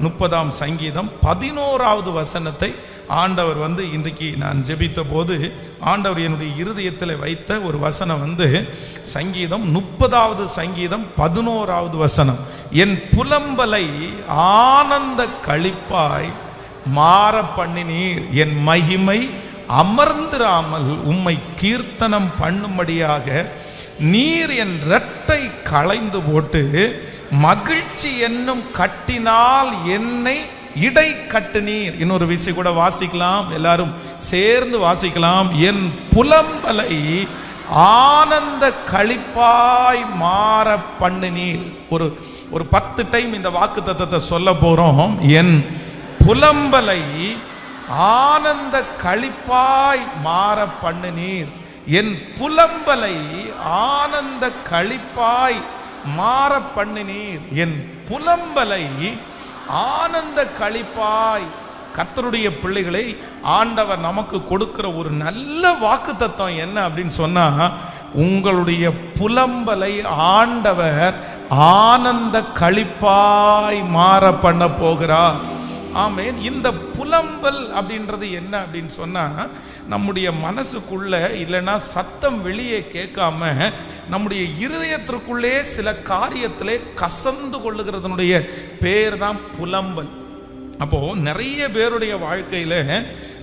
முப்பதாம் சங்கீதம் பதினோராவது வசனத்தை ஆண்டவர் வந்து இன்றைக்கு நான் ஜெபித்த போது ஆண்டவர் என்னுடைய இருதயத்தில் வைத்த ஒரு வசனம் வந்து சங்கீதம் முப்பதாவது சங்கீதம் பதினோராவது வசனம் என் புலம்பலை ஆனந்த களிப்பாய் மாற பண்ணினீர். என் மகிமை அமர்ந்திராமல் உம்மை கீர்த்தனம் பண்ணும்படியாக நீர் என் இரட்டை களைந்து போட்டு மகிழ்ச்சி என்னும் கட்டினால் என்னை இடை கட்டுனீர். இன்னொரு விஷயம் கூட வாசிக்கலாம். எல்லாரும் சேர்ந்து வாசிக்கலாம். என் புலம்பலை ஆனந்த களிப்பாய் மாற பண்ணுனீர். ஒரு ஒரு பத்து டைம் இந்த வாக்கு தத்தத்தை சொல்ல போறோம். என் புலம்பலை ஆனந்த களிப்பாய் மாற பண்ணுனீர். என் புலம்பலை ஆனந்த களிப்பாய் மாற பண்ணினீர். என் புலம்பலை ஆனந்த கழிப்பாய். கர்த்தருடைய பிள்ளைகளை ஆண்டவர் நமக்கு கொடுக்கிற ஒரு நல்ல வாக்கு தத்துவம் என்ன அப்படின்னு சொன்னா உங்களுடைய புலம்பலை ஆண்டவர் ஆனந்த கழிப்பாய் மாற பண்ண போகிறார். ஆமேன். இந்த புலம்பல் அப்படின்றது என்ன அப்படின்னு சொன்னா நம்முடைய மனசுக்குள்ள இல்லைன்னா சத்தம் வெளியே கேட்காம நம்முடைய இருதயத்திற்குள்ளே சில காரியத்திலே கசந்து கொள்ளுகிறதனுடைய பேர் தான் புலம்பல். அப்போது நிறைய பேருடைய வாழ்க்கையில்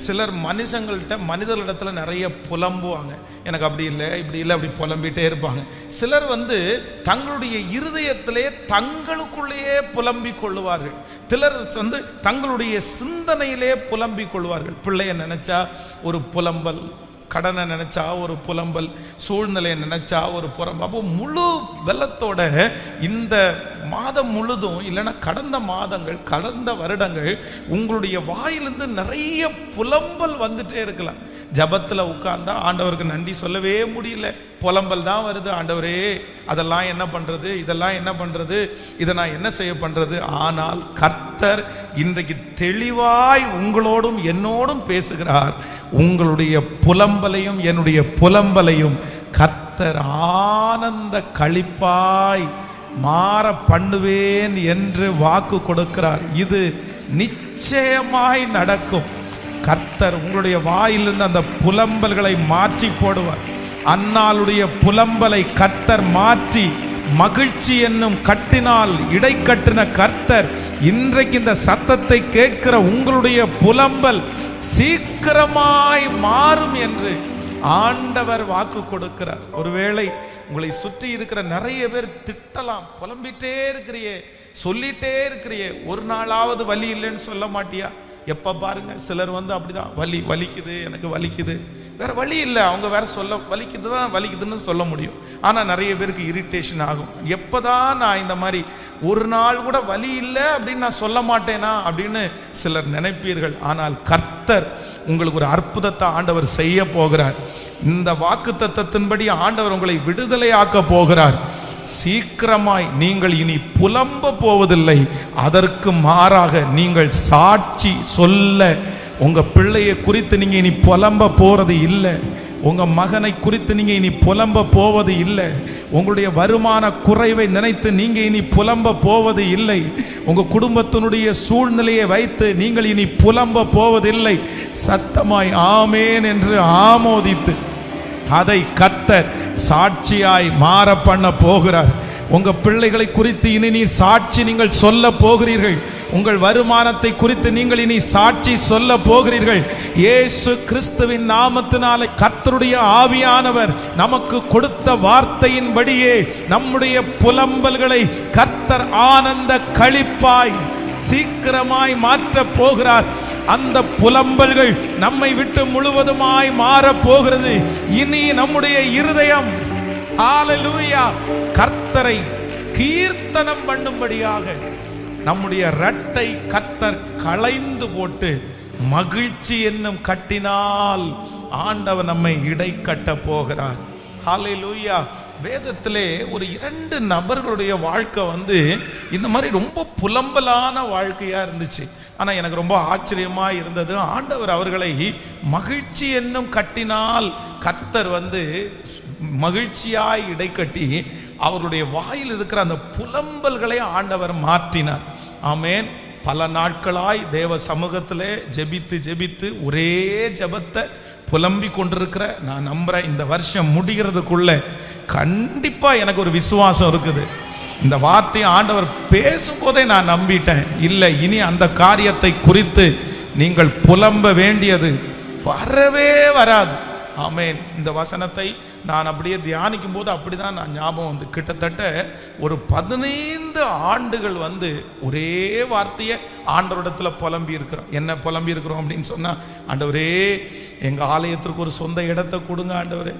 சிலர் மனுஷங்கள்கிட்ட மனிதர்களிடத்துல நிறைய புலம்புவாங்க. எனக்கு அப்படி இல்லை இப்படி இல்லை அப்படி புலம்பிகிட்டே இருப்பாங்க. சிலர் வந்து தங்களுடைய இருதயத்திலே தங்களுக்குள்ளேயே புலம்பிக் கொள்ளுவார்கள். சிலர் வந்து தங்களுடைய சிந்தனையிலே புலம்பிக் கொள்வார்கள். பிள்ளைய நினைச்சா ஒரு புலம்பல் கடனை நினைச்சா ஒரு புலம்பல் சூழ்நிலையை நினைச்சா ஒரு புறம்பு. அப்போ முழு வெள்ளத்தோட இந்த மாதம் முழுதும் இல்லைன்னா கடந்த மாதங்கள் கடந்த வருடங்கள் உங்களுடைய வாயிலிருந்து நிறைய புலம்பல் வந்துட்டே இருக்கலாம். ஜபத்தில் உட்கார்ந்தா ஆண்டவருக்கு நன்றி சொல்லவே முடியல. புலம்பல் தான் வருது ஆண்டவரே அதெல்லாம் என்ன பண்ணுறது இதெல்லாம் என்ன பண்ணுறது இதை நான் என்ன செய்ய பண்ணுறது ஆனால் கர்த்தர் இன்றைக்கு தெளிவாய் உங்களோடும் என்னோடும் பேசுகிறார். உங்களுடைய புலம்பலையும் என்னுடைய புலம்பலையும் கர்த்தர் ஆனந்த களிப்பாய் மாற பண்ணுவேன் என்று வாக்கு கொடுக்கிறார். இது நிச்சயமாய் நடக்கும். கர்த்தர் உங்களுடைய வாயிலிருந்து அந்த புலம்பல்களை மாற்றி போடுவார். அன்னாளுடைய புலம்பலை கர்த்தர் மாற்றி மகிழ்ச்சி என்னும் கட்டினால் இடை கட்டின கர்த்தர் இன்றைக்கு இந்த சத்தத்தை கேட்கிற உங்களுடைய புலம்பல் சீக்கிரமாய் மாறும் என்று ஆண்டவர் வாக்கு கொடுக்கிறார். ஒருவேளை உங்களை சுற்றி இருக்கிற நிறைய பேர் திட்டலாம் புலம்பிட்டே இருக்கிறியே சொல்லிட்டே இருக்கிறியே ஒரு நாளாவது வலி இல்லைன்னு சொல்ல மாட்டியா? எப்போ பாருங்க சிலர் வந்து அப்படிதான் வலி வலிக்குது எனக்கு வலிக்குது. வேற வழி இல்லை அவங்க வேற சொல்ல வலிக்குது தான் வலிக்குதுன்னு சொல்ல முடியும். ஆனால் நிறைய பேருக்கு இரிட்டேஷன் ஆகும். எப்பதான் நான் இந்த மாதிரி ஒரு நாள் கூட வலி இல்லை அப்படின்னு நான் சொல்ல மாட்டேனா அப்படின்னு சிலர் நினைப்பீர்கள். ஆனால் கர்த்தர் உங்களுக்கு ஒரு அற்புதத்தை ஆண்டவர் செய்ய போகிறார். இந்த வாக்கு தத்தத்தின்படி ஆண்டவர் உங்களை விடுதலையாக்க போகிறார். சீக்கிரமாய் நீங்கள் இனி புலம்ப போவதில்லை. அதற்கு மாறாக நீங்கள் சாட்சி சொல்ல உங்க பிள்ளையை குறித்து நீங்க இனி புலம்ப போறது இல்லை. உங்க மகனை குறித்து நீங்க இனி புலம்ப போவது இல்லை. உங்களுடைய வருமான குறைவை நினைத்து நீங்க இனி புலம்ப போவது இல்லை. உங்க குடும்பத்தினுடைய சூழ்நிலையை வைத்து நீங்கள் இனி புலம்ப போவதில்லை. சத்தமாய் ஆமேன் என்று ஆமோதித்து அதை கத்தர் சாட்சியாய் மாற பண்ண போகிறார். உங்க பிள்ளைகளை குறித்து இனி நீ சாட்சி நீங்கள் சொல்ல போகிறீர்கள். உங்கள் வருமானத்தை குறித்து நீங்கள் இனி சாட்சி சொல்ல போகிறீர்கள். இயேசு கிறிஸ்துவின் நாமத்தினாலே கர்த்தருடைய ஆவியானவர் நமக்கு கொடுத்த வார்த்தையின்படியே நம்முடைய புலம்பல்களை கர்த்தர் ஆனந்த களிப்பாய் சீக்கிரமாய் மாற்ற போகிறார். அந்த புலம்பல்கள் நம்மை விட்டு முழுவதுமாய் மாற போகிறது. இனி நம்முடைய இருதயம் ஹalleluya கர்த்தரை கீர்த்தனம் பண்ணும்படியாக நம்முடைய ரட்டை கர்த்தர் களைந்து போட்டு மகிழ்ச்சி என்னும் கட்டினால் ஆண்டவர் நம்மை இடை கட்ட போகிறார். ஹalleluya வேதத்திலே ஒரு இரண்டு நபர்களுடைய வாழ்க்கை வந்து இந்த மாதிரி ரொம்ப புலம்பலான வாழ்க்கையாக இருந்துச்சு. ஆனால் எனக்கு ரொம்ப ஆச்சரியமாக இருந்தது. ஆண்டவர் அவர்களை மகிழ்ச்சி என்னும் கட்டினால் கர்த்தர் வந்து மகிழ்ச்சியாய் இடைக்கட்டி அவருடைய வாயில் இருக்கிற அந்த புலம்பல்களை ஆண்டவர் மாற்றினார். ஆமேன். பல நாட்களாய் தேவ சமூகத்திலே ஜெபித்து ஜெபித்து ஒரே ஜெபத்தை புலம்பி கொண்டிருக்கிற நான் நம்புறேன் இந்த வருஷம் முடிகிறதுக்குள்ளே கண்டிப்பா எனக்கு ஒரு விசுவாசம் இருக்குது. இந்த வார்த்தையை ஆண்டவர் பேசும்போதே நான் நம்பிட்டேன். இல்லை இனி அந்த காரியத்தை குறித்து நீங்கள் புலம்ப வேண்டியது வரவே வராது. ஆமேன். இந்த வசனத்தை நான் அப்படியே தியானிக்கும் போது அப்படிதான் நான் ஞாபகம் வந்து. கிட்டத்தட்ட ஒரு பதினைந்து ஆண்டுகள் வந்து ஒரே வார்த்தையை ஆண்டவரிடத்தில் புலம்பி இருக்கிறோம். என்ன புலம்பி இருக்கிறோம் அப்படின்னு சொன்னால் ஆண்டவரே எங்கள் ஆலயத்திற்கு ஒரு சொந்த இடத்தை கொடுங்க ஆண்டவரே.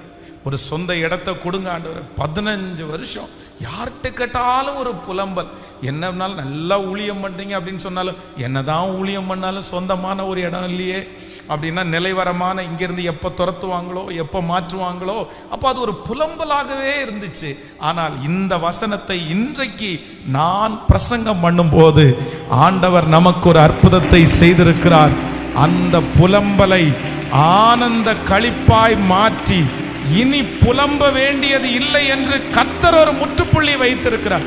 ஒரு சொந்த இடத்த கொடுங்க ஆண்டவரே. பதினஞ்சு வருஷம். யார்கிட்ட கேட்டாலும் ஒரு புலம்பல். என்னன்னாலும் நல்லா ஊழியம் பண்ணுறீங்க அப்படின்னு சொன்னாலும் என்னதான் ஊழியம் பண்ணாலும் சொந்தமான ஒரு இடம் இல்லையே. அப்படின்னா நிலைவரமான இங்கிருந்து எப்போ துரத்துவாங்களோ எப்போ மாற்றுவாங்களோ அப்போ அது ஒரு புலம்பலாகவே இருந்துச்சு. ஆனால் இந்த வசனத்தை இன்றைக்கு நான் பிரசங்கம் பண்ணும்போது ஆண்டவர் நமக்கு ஒரு அற்புதத்தை செய்திருக்கிறார். அந்த புலம்பலை ஆனந்த களிப்பாய் மாற்றி இனி புலம்ப வேண்டியது இல்லை என்று கத்தர் ஒரு முற்றுப்புள்ளி வைத்திருக்கிறார்.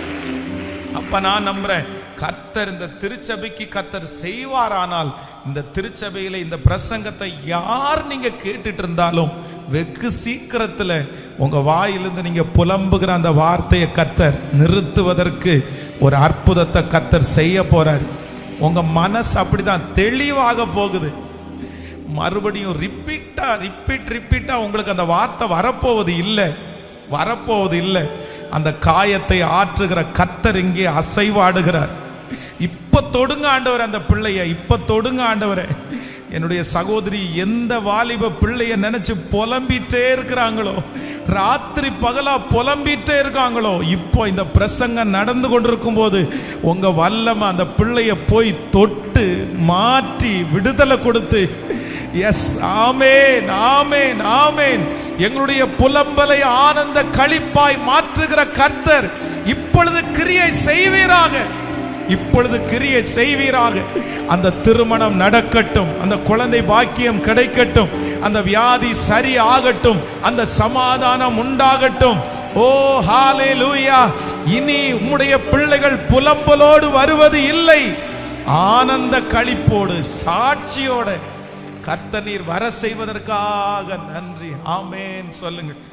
அப்ப நான் நம்புறேன் கத்தர் இந்த திருச்சபைக்கு கத்தர் செய்வாரானால் இந்த திருச்சபையில இந்த பிரசங்கத்தை யார் நீங்க கேட்டுட்டு இருந்தாலும் வெகு சீக்கிரத்துல உங்க வாயிலிருந்து நீங்க புலம்புகிற அந்த வார்த்தையை கத்தர் நிறுத்துவதற்கு ஒரு அற்புதத்தை கத்தர் செய்ய போறார். உங்க மனசு அப்படிதான் தெளிவாக போகுது. மறுபடியும் ரிப்பீட்டாக ரிப்பீட் ரிப்பீட்டாக உங்களுக்கு அந்த வார்த்தை வரப்போவது இல்லை. வரப்போவது இல்லை. அந்த காயத்தை ஆற்றுகிற கத்தர் இங்கே அசைவாடுகிறார். இப்போ தொடுங்க ஆண்டவர் அந்த பிள்ளைய இப்போ தொடுங்க ஆண்டவரே. என்னுடைய சகோதரி எந்த வாலிப பிள்ளைய நினைச்சு புலம்பிட்டே இருக்கிறாங்களோ ராத்திரி பகலா புலம்பிட்டே இருக்காங்களோ இப்போ இந்த பிரசங்கம் நடந்து கொண்டிருக்கும் போது உங்க வல்லமை அந்த பிள்ளைய போய் தொட்டு மாற்றி விடுதலை கொடுத்து எஸ் ஆமேன் ஆமேன் ஆமேன் எங்களுடைய புலம்பலை ஆனந்த களிப்பாய் மாற்றுகிற கர்த்தர் இப்பொழுது கிரியை செய்வீராக. இப்பொழுது கிரியை செய்வீராக. அந்த திருமணம் நடக்கட்டும் அந்த குழந்தை பாக்கியம் கிடைக்கட்டும் அந்த வியாதி சரி ஆகட்டும் அந்த சமாதானம் உண்டாகட்டும். ஓ ஹாலே லூயா இனி உம்முடைய பிள்ளைகள் புலம்பலோடு வருவது இல்லை. ஆனந்த களிப்போடு சாட்சியோட கர்த்த நீர் வர செய்வதற்காக நன்றி. ஆமேன். சொல்லுங்கள்.